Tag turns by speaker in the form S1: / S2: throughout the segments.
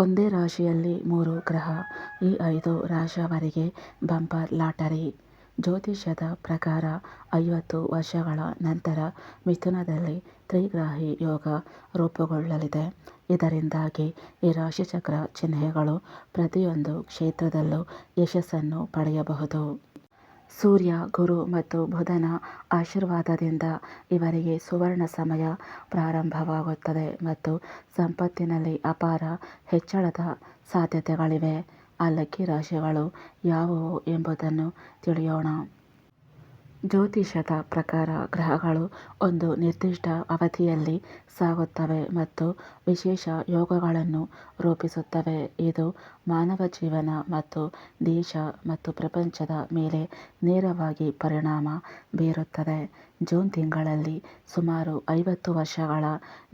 S1: ಒಂದೇ ರಾಶಿಯಲ್ಲಿ ಮೂರು ಗ್ರಹ, ಈ ಐದು ರಾಶಿಯವರಿಗೆ ಬಂಪರ್ ಲಾಟರಿ. ಜ್ಯೋತಿಷ್ಯದ ಪ್ರಕಾರ ಐವತ್ತು ವರ್ಷಗಳ ನಂತರ ಮಿಥುನದಲ್ಲಿ ತ್ರಿಗ್ರಾಹಿ ಯೋಗ ರೂಪುಗೊಳ್ಳಲಿದೆ. ಇದರಿಂದಾಗಿ ಈ ರಾಶಿಚಕ್ರ ಚಿಹ್ನೆಗಳು ಪ್ರತಿಯೊಂದು ಕ್ಷೇತ್ರದಲ್ಲೂ ಯಶಸ್ಸನ್ನು ಪಡೆಯಬಹುದು. ಸೂರ್ಯ, ಗುರು ಮತ್ತು ಬುಧನ ಆಶೀರ್ವಾದದಿಂದ ಇವರಿಗೆ ಸುವರ್ಣ ಸಮಯ ಪ್ರಾರಂಭವಾಗುತ್ತದೆ ಮತ್ತು ಸಂಪತ್ತಿನಲ್ಲಿ ಅಪಾರ ಹೆಚ್ಚಳದ ಸಾಧ್ಯತೆಗಳಿವೆ. ಆ ಲಕ್ಕಿ ರಾಶಿಗಳು ಯಾವುವು ಎಂಬುದನ್ನು ತಿಳಿಯೋಣ. ಜ್ಯೋತಿಷ್ಯದ ಪ್ರಕಾರ ಗ್ರಹಗಳು ಒಂದು ನಿರ್ದಿಷ್ಟ ಅವಧಿಯಲ್ಲಿ ಸಾಗುತ್ತವೆ ಮತ್ತು ವಿಶೇಷ ಯೋಗಗಳನ್ನು ರೂಪಿಸುತ್ತವೆ. ಇದು ಮಾನವ ಜೀವನ ಮತ್ತು ದೇಶ ಮತ್ತು ಪ್ರಪಂಚದ ಮೇಲೆ ನೇರವಾಗಿ ಪರಿಣಾಮ ಬೀರುತ್ತದೆ. ಜೂನ್ ತಿಂಗಳಲ್ಲಿ ಸುಮಾರು ಐವತ್ತು ವರ್ಷಗಳ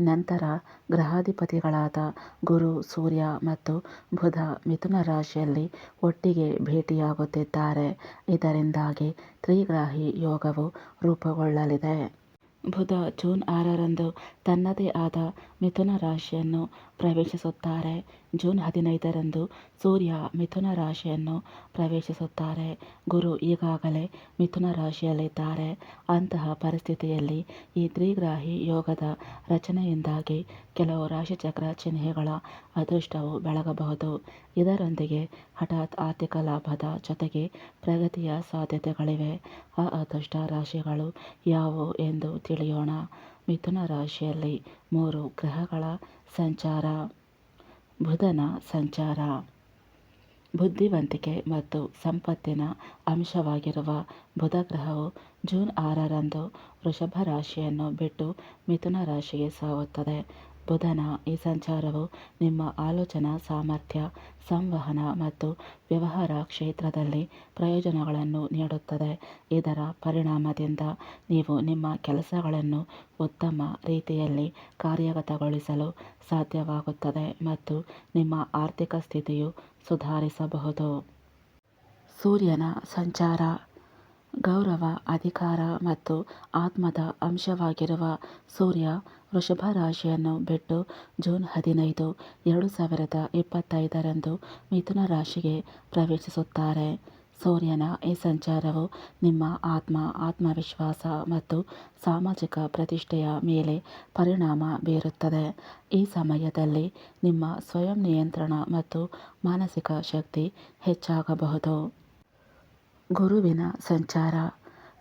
S1: ನಂತರ ಗ್ರಹಾಧಿಪತಿಗಳಾದ ಗುರು, ಸೂರ್ಯ ಮತ್ತು ಬುಧ ಮಿಥುನ ರಾಶಿಯಲ್ಲಿ ಒಟ್ಟಿಗೆ ಭೇಟಿಯಾಗುತ್ತಿದ್ದಾರೆ. ಇದರಿಂದಾಗಿ ತ್ರಿಗ್ರಾಹಿ ಯೋಗವು ರೂಪುಗೊಳ್ಳಲಿದೆ. ಬುಧ ಜೂನ್ ಆರರಂದು ತನ್ನದೇ ಆದ ಮಿಥುನ ರಾಶಿಯನ್ನು ಪ್ರವೇಶಿಸುತ್ತಾರೆ. ಜೂನ್ ಹದಿನೈದರಂದು ಸೂರ್ಯ ಮಿಥುನ ರಾಶಿಯನ್ನು ಪ್ರವೇಶಿಸುತ್ತಾರೆ. ಗುರು ಈಗಾಗಲೇ ಮಿಥುನ ರಾಶಿಯಲ್ಲಿದ್ದಾರೆ. ಅಂತಹ ಪರಿಸ್ಥಿತಿಯಲ್ಲಿ ಈ ತ್ರಿಗ್ರಾಹಿ ಯೋಗದ ರಚನೆಯಿಂದಾಗಿ ಕೆಲವು ರಾಶಿಚಕ್ರ ಚಿಹ್ನೆಗಳ ಅದೃಷ್ಟವು ಬೆಳಗಬಹುದು. ಇದರೊಂದಿಗೆ ಹಠಾತ್ ಆರ್ಥಿಕ ಲಾಭದ ಜೊತೆಗೆ ಪ್ರಗತಿಯ ಸಾಧ್ಯತೆಗಳಿವೆ. ಆ ಅದೃಷ್ಟ ರಾಶಿಗಳು ಯಾವುವು ಎಂದು ತಿಳಿಯೋಣ. ಮಿಥುನ ರಾಶಿಯಲ್ಲಿ ಮೂರು ಗ್ರಹಗಳ ಸಂಚಾರ. ಬುಧನ ಸಂಚಾರ. ಬುದ್ಧಿವಂತಿಕೆ ಮತ್ತು ಸಂಪತ್ತಿನ ಅಂಶವಾಗಿರುವ ಬುಧ ಗ್ರಹವು ಜೂನ್ ಆರರಂದು ವೃಷಭ ರಾಶಿಯನ್ನು ಬಿಟ್ಟು ಮಿಥುನ ರಾಶಿಗೆ ಸಾಗುತ್ತದೆ. ಬುಧನ, ಈ ಸಂಚಾರವು ನಿಮ್ಮ ಆಲೋಚನಾ, ಸಾಮರ್ಥ್ಯ, ಸಂವಹನ ಮತ್ತು ವ್ಯವಹಾರ ಕ್ಷೇತ್ರದಲ್ಲಿ ಪ್ರಯೋಜನಗಳನ್ನು ನೀಡುತ್ತದೆ. ಇದರ ಪರಿಣಾಮದಿಂದ ನೀವು ನಿಮ್ಮ ಕೆಲಸಗಳನ್ನು ಉತ್ತಮ ರೀತಿಯಲ್ಲಿ ಕಾರ್ಯಗತಗೊಳಿಸಲು ಸಾಧ್ಯವಾಗುತ್ತದೆ ಮತ್ತು ನಿಮ್ಮ ಆರ್ಥಿಕ ಸ್ಥಿತಿಯು ಸುಧಾರಿಸಬಹುದು. ಸೂರ್ಯನ ಸಂಚಾರ ಗೌರವ, ಅಧಿಕಾರ ಮತ್ತು ಆತ್ಮದ ಅಂಶವಾಗಿರುವ ಸೂರ್ಯ ವೃಷಭ ರಾಶಿಯನ್ನು ಬಿಟ್ಟು ಜೂನ್ ಹದಿನೈದು, ಎರಡು ಸಾವಿರದ ಇಪ್ಪತ್ತೈದರಂದು ಮಿಥುನ ರಾಶಿಗೆ ಪ್ರವೇಶಿಸುತ್ತಾರೆ. ಸೂರ್ಯನ ಈ ಸಂಚಾರವು ನಿಮ್ಮ ಆತ್ಮ, ಆತ್ಮವಿಶ್ವಾಸ ಮತ್ತು ಸಾಮಾಜಿಕ ಪ್ರತಿಷ್ಠೆಯ ಮೇಲೆ ಪರಿಣಾಮ ಬೀರುತ್ತದೆ. ಈ ಸಮಯದಲ್ಲಿ ನಿಮ್ಮ ಸ್ವಯಂ ನಿಯಂತ್ರಣ ಮತ್ತು ಮಾನಸಿಕ ಶಕ್ತಿ ಹೆಚ್ಚಾಗಬಹುದು. ಗುರುವಿನ ಸಂಚಾರ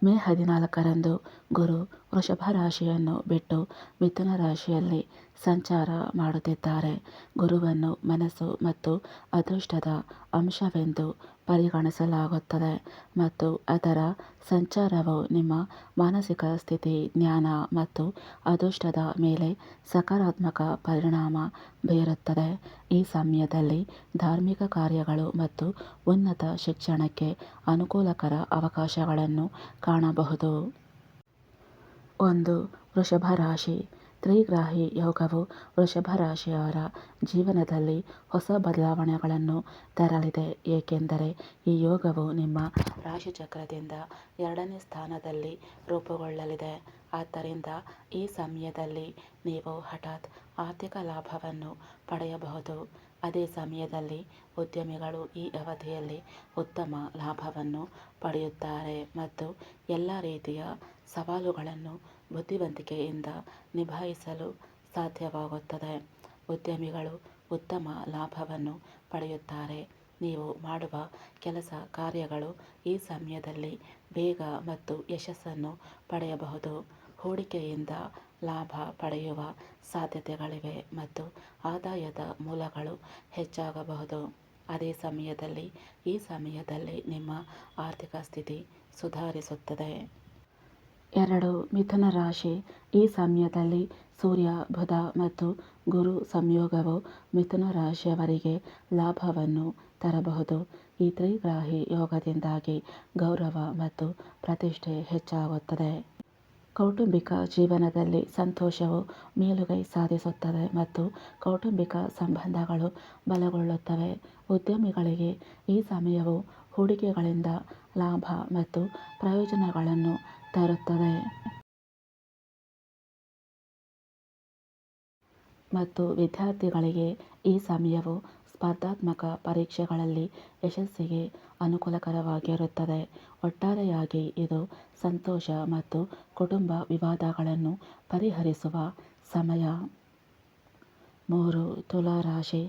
S1: ಮೇ ಹದಿನಾಲ್ಕರಂದು ಗುರು ವೃಷಭ ರಾಶಿಯನ್ನು ಬಿಟ್ಟು ಮಿಥುನ ರಾಶಿಯಲ್ಲಿ ಸಂಚಾರ ಮಾಡುತ್ತಿದ್ದಾರೆ. ಗುರುವನ್ನು ಮನಸ್ಸು ಮತ್ತು ಅದೃಷ್ಟದ ಅಂಶವೆಂದು ಪರಿಗಣಿಸಲಾಗುತ್ತದೆ ಮತ್ತು ಅದರ ಸಂಚಾರವು ನಿಮ್ಮ ಮಾನಸಿಕ ಸ್ಥಿತಿ, ಜ್ಞಾನ ಮತ್ತು ಅದೃಷ್ಟದ ಮೇಲೆ ಸಕಾರಾತ್ಮಕ ಪರಿಣಾಮ ಬೀರುತ್ತದೆ. ಈ ಸಮಯದಲ್ಲಿ ಧಾರ್ಮಿಕ ಕಾರ್ಯಗಳು ಮತ್ತು ಉನ್ನತ ಶಿಕ್ಷಣಕ್ಕೆ ಅನುಕೂಲಕರ ಅವಕಾಶಗಳನ್ನು ಕಾಣಬಹುದು. ಒಂದು ವೃಷಭ ರಾಶಿ ತ್ರಿಗ್ರಾಹಿ ಯೋಗವು ವೃಷಭ ರಾಶಿಯವರ ಜೀವನದಲ್ಲಿ ಹೊಸ ಬದಲಾವಣೆಗಳನ್ನು ತರಲಿದೆ. ಏಕೆಂದರೆ ಈ ಯೋಗವು ನಿಮ್ಮ ರಾಶಿಚಕ್ರದಿಂದ ಎರಡನೇ ಸ್ಥಾನದಲ್ಲಿ ರೂಪುಗೊಳ್ಳಲಿದೆ. ಆದ್ದರಿಂದ ಈ ಸಮಯದಲ್ಲಿ ನೀವು ಹಠಾತ್ ಆರ್ಥಿಕ ಲಾಭವನ್ನು ಪಡೆಯಬಹುದು. ಅದೇ ಸಮಯದಲ್ಲಿ ಉದ್ಯಮಿಗಳು ಈ ಅವಧಿಯಲ್ಲಿ ಉತ್ತಮ ಲಾಭವನ್ನು ಪಡೆಯುತ್ತಾರೆ ಮತ್ತು ಎಲ್ಲ ರೀತಿಯ ಸವಾಲುಗಳನ್ನು ಬುದ್ಧಿವಂತಿಕೆಯಿಂದ ನಿಭಾಯಿಸಲು ಸಾಧ್ಯವಾಗುತ್ತದೆ. ಉದ್ಯಮಿಗಳು ಉತ್ತಮ ಲಾಭವನ್ನು ಪಡೆಯುತ್ತಾರೆ. ನೀವು ಮಾಡುವ ಕೆಲಸ ಕಾರ್ಯಗಳು ಈ ಸಮಯದಲ್ಲಿ ಬೇಗ ಮತ್ತು ಯಶಸ್ಸನ್ನು ಪಡೆಯಬಹುದು. ಹೂಡಿಕೆಯಿಂದ ಲಾಭ ಪಡೆಯುವ ಸಾಧ್ಯತೆಗಳಿವೆ ಮತ್ತು ಆದಾಯದ ಮೂಲಗಳು ಹೆಚ್ಚಾಗಬಹುದು. ಅದೇ ಸಮಯದಲ್ಲಿ, ಈ ಸಮಯದಲ್ಲಿ ನಿಮ್ಮ ಆರ್ಥಿಕ ಸ್ಥಿತಿ ಸುಧಾರಿಸುತ್ತದೆ. ಎರಡು, ಮಿಥುನ ರಾಶಿ. ಈ ಸಮಯದಲ್ಲಿ ಸೂರ್ಯ, ಬುಧ ಮತ್ತು ಗುರು ಸಂಯೋಗವು ಮಿಥುನ ರಾಶಿಯವರಿಗೆ ಲಾಭವನ್ನು ತರಬಹುದು. ಈ ತ್ರಿಗ್ರಾಹಿ ಯೋಗದಿಂದಾಗಿ ಗೌರವ ಮತ್ತು ಪ್ರತಿಷ್ಠೆ ಹೆಚ್ಚಾಗುತ್ತದೆ. ಕೌಟುಂಬಿಕ ಜೀವನದಲ್ಲಿ ಸಂತೋಷವು ಮೇಲುಗೈ ಸಾಧಿಸುತ್ತದೆ ಮತ್ತು ಕೌಟುಂಬಿಕ ಸಂಬಂಧಗಳು ಬಲಗೊಳ್ಳುತ್ತವೆ. ಉದ್ಯಮಿಗಳಿಗೆ ಈ ಸಮಯವು ಹೂಡಿಕೆಗಳಿಂದ ಲಾಭ ಮತ್ತು ಪ್ರಯೋಜನಗಳನ್ನು ತರುತ್ತದೆ. ಮತ್ತು ವಿದ್ಯಾರ್ಥಿಗಳಿಗೆ ಈ ಸಮಯವು ಸ್ಪರ್ಧಾತ್ಮಕ ಪರೀಕ್ಷೆಗಳಲ್ಲಿ ಯಶಸ್ಸಿಗೆ ಅನುಕೂಲಕರವಾಗಿರುತ್ತದೆ. ಒಟ್ಟಾರೆಯಾಗಿ ಇದು ಸಂತೋಷ ಮತ್ತು ಕುಟುಂಬ ವಿವಾದಗಳನ್ನು ಪರಿಹರಿಸುವ ಸಮಯ. ಮೂರು ತುಲಾ ರಾಶಿ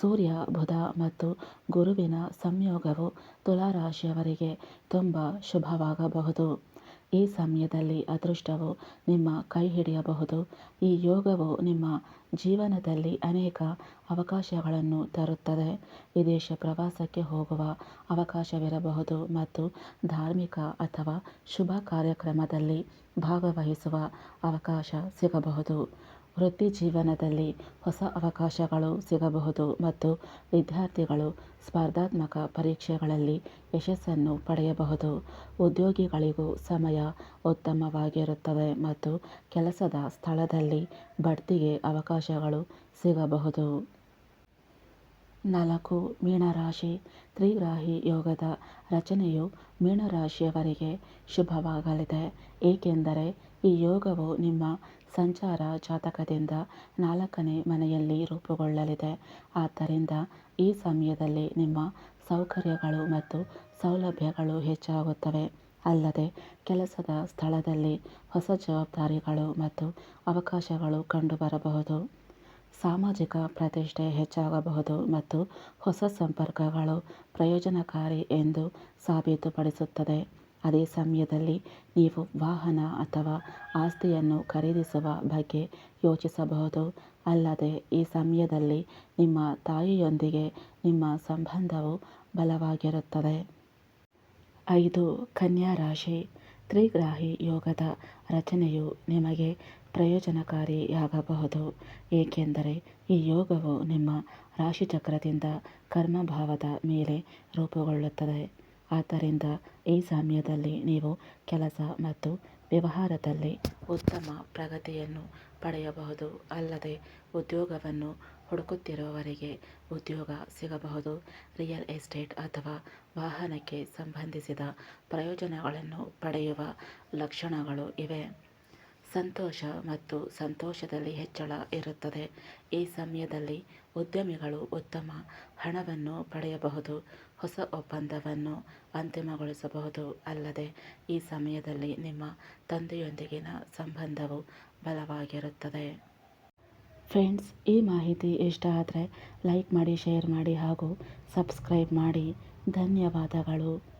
S1: ಸೂರ್ಯ, ಬುಧ ಮತ್ತು ಗುರುವಿನ ಸಂಯೋಗವು ತುಲಾ ರಾಶಿಯವರಿಗೆ ತುಂಬ ಶುಭವಾಗಬಹುದು. ಈ ಸಮಯದಲ್ಲಿ ಅದೃಷ್ಟವು ನಿಮ್ಮ ಕೈ ಹಿಡಿಯಬಹುದು. ಈ ಯೋಗವು ನಿಮ್ಮ ಜೀವನದಲ್ಲಿ ಅನೇಕ ಅವಕಾಶಗಳನ್ನು ತರುತ್ತದೆ. ವಿದೇಶ ಪ್ರವಾಸಕ್ಕೆ ಹೋಗುವ ಅವಕಾಶವಿರಬಹುದು ಮತ್ತು ಧಾರ್ಮಿಕ ಅಥವಾ ಶುಭ ಕಾರ್ಯಕ್ರಮದಲ್ಲಿ ಭಾಗವಹಿಸುವ ಅವಕಾಶ ಸಿಗಬಹುದು. ವೃತ್ತಿ ಜೀವನದಲ್ಲಿ ಹೊಸ ಅವಕಾಶಗಳು ಸಿಗಬಹುದು ಮತ್ತು ವಿದ್ಯಾರ್ಥಿಗಳು ಸ್ಪರ್ಧಾತ್ಮಕ ಪರೀಕ್ಷೆಗಳಲ್ಲಿ ಯಶಸ್ಸನ್ನು ಪಡೆಯಬಹುದು. ಉದ್ಯೋಗಿಗಳಿಗೂ ಸಮಯ ಉತ್ತಮವಾಗಿರುತ್ತದೆ ಮತ್ತು ಕೆಲಸದ ಸ್ಥಳದಲ್ಲಿ ಬಡ್ತಿಗೆ ಅವಕಾಶಗಳು ಸಿಗಬಹುದು. ನಾಲ್ಕು, ಮೀನರಾಶಿ. ತ್ರಿಗ್ರಾಹಿ ಯೋಗದ ರಚನೆಯು ಮೀನರಾಶಿಯವರಿಗೆ ಶುಭವಾಗಲಿದೆ, ಏಕೆಂದರೆ ಈ ಯೋಗವು ನಿಮ್ಮ ಸಂಚಾರ ಜಾತಕದಿಂದ ನಾಲ್ಕನೇ ಮನೆಯಲ್ಲಿ ರೂಪುಗೊಳ್ಳಲಿದೆ. ಆದ್ದರಿಂದ ಈ ಸಮಯದಲ್ಲಿ ನಿಮ್ಮ ಸೌಕರ್ಯಗಳು ಮತ್ತು ಸೌಲಭ್ಯಗಳು ಹೆಚ್ಚಾಗುತ್ತವೆ. ಅಲ್ಲದೆ ಕೆಲಸದ ಸ್ಥಳದಲ್ಲಿ ಹೊಸ ಜವಾಬ್ದಾರಿಗಳು ಮತ್ತು ಅವಕಾಶಗಳು ಕಂಡುಬರಬಹುದು. ಸಾಮಾಜಿಕ ಪ್ರತಿಷ್ಠೆ ಹೆಚ್ಚಾಗಬಹುದು ಮತ್ತು ಹೊಸ ಸಂಪರ್ಕಗಳು ಪ್ರಯೋಜನಕಾರಿ ಎಂದು ಸಾಬೀತುಪಡಿಸುತ್ತದೆ. ಅದೇ ಸಮಯದಲ್ಲಿ ನೀವು ವಾಹನ ಅಥವಾ ಆಸ್ತಿಯನ್ನು ಖರೀದಿಸುವ ಬಗ್ಗೆ ಯೋಚಿಸಬಹುದು. ಅಲ್ಲದೆ, ಈ ಸಮಯದಲ್ಲಿ ನಿಮ್ಮ ತಾಯಿಯೊಂದಿಗೆ ನಿಮ್ಮ ಸಂಬಂಧವು ಬಲವಾಗಿರುತ್ತದೆ. ಐದು, ಕನ್ಯಾ ರಾಶಿ. ತ್ರಿಗ್ರಾಹಿ ಯೋಗದ ರಚನೆಯು ನಿಮಗೆ ಪ್ರಯೋಜನಕಾರಿಯಾಗಬಹುದು. ಏಕೆಂದರೆ, ಈ ಯೋಗವು ನಿಮ್ಮ ರಾಶಿಚಕ್ರದಿಂದ ಕರ್ಮಭಾವದ ಮೇಲೆ ರೂಪುಗೊಳ್ಳುತ್ತದೆ. ಆದ್ದರಿಂದ ಈ ಸಮಯದಲ್ಲಿ ನೀವು ಕೆಲಸ ಮತ್ತು ವ್ಯವಹಾರದಲ್ಲಿ ಉತ್ತಮ ಪ್ರಗತಿಯನ್ನು ಪಡೆಯಬಹುದು. ಅಲ್ಲದೆ ಉದ್ಯೋಗವನ್ನು ಹುಡುಕುತ್ತಿರುವವರಿಗೆ ಉದ್ಯೋಗ ಸಿಗಬಹುದು. ರಿಯಲ್ ಎಸ್ಟೇಟ್ ಅಥವಾ ವಾಹನಕ್ಕೆ ಸಂಬಂಧಿಸಿದ ಪ್ರಯೋಜನಗಳನ್ನು ಪಡೆಯುವ ಲಕ್ಷಣಗಳು ಇವೆ. ಸಂತೋಷ ಮತ್ತು ಸಂತೋಷದಲ್ಲಿ ಹೆಚ್ಚಳ ಇರುತ್ತದೆ. ಈ ಸಮಯದಲ್ಲಿ ಉದ್ಯಮಿಗಳು ಉತ್ತಮ ಹಣವನ್ನು ಪಡೆಯಬಹುದು. ಹೊಸ ಒಪ್ಪಂದವನ್ನು ಅಂತಿಮಗೊಳಿಸಬಹುದು. ಅಲ್ಲದೆ, ಈ ಸಮಯದಲ್ಲಿ ನಿಮ್ಮ ತಂದೆಯೊಂದಿಗಿನ ಸಂಬಂಧವು ಬಲವಾಗಿರುತ್ತದೆ. ಫ್ರೆಂಡ್ಸ್, ಈ ಮಾಹಿತಿ ಇಷ್ಟ ಆದರೆ ಲೈಕ್ ಮಾಡಿ, ಶೇರ್ ಮಾಡಿ ಹಾಗೂ ಸಬ್ಸ್ಕ್ರೈಬ್ ಮಾಡಿ. ಧನ್ಯವಾದಗಳು.